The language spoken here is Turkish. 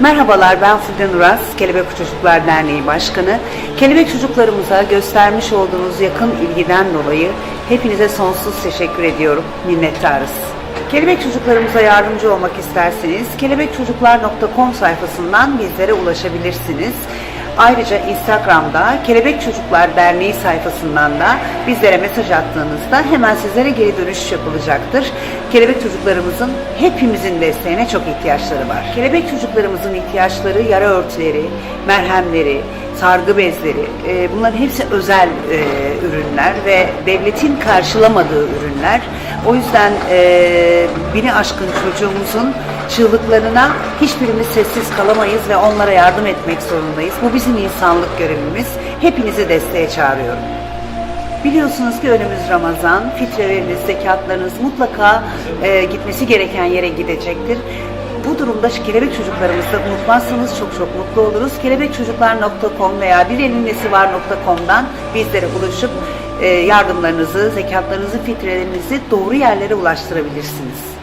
Merhabalar ben Fulden Uras, Kelebek Çocuklar Derneği Başkanı. Kelebek çocuklarımıza göstermiş olduğunuz yakın ilgiden dolayı hepinize sonsuz teşekkür ediyorum, minnettarız. Kelebek çocuklarımıza yardımcı olmak isterseniz kelebekçocuklar.com sayfasından bizlere ulaşabilirsiniz. Ayrıca Instagram'da Kelebek Çocuklar Derneği sayfasından da bizlere mesaj attığınızda hemen sizlere geri dönüş yapılacaktır. Kelebek çocuklarımızın hepimizin desteğine çok ihtiyaçları var. Kelebek çocuklarımızın ihtiyaçları yara örtüleri, merhemleri, sargı bezleri e, bunların hepsi özel e, ürünler ve devletin karşılamadığı ürünler. O yüzden e, bini aşkın çocuğumuzun çığlıklarına hiçbirimiz sessiz kalamayız ve onlara yardım etmek zorundayız. Bu bizim insanlık görevimiz. Hepinizi desteğe çağırıyorum. Biliyorsunuz ki önümüz Ramazan, fitreleriniz, zekatlarınız mutlaka e, gitmesi gereken yere gidecektir. Bu durumda kelebek çocuklarımızı unutmazsanız çok çok mutlu oluruz. Kelebekçocuklar.com veya birelinnesivar.com'dan bizlere ulaşıp e, yardımlarınızı, zekatlarınızı, fitrelerinizi doğru yerlere ulaştırabilirsiniz.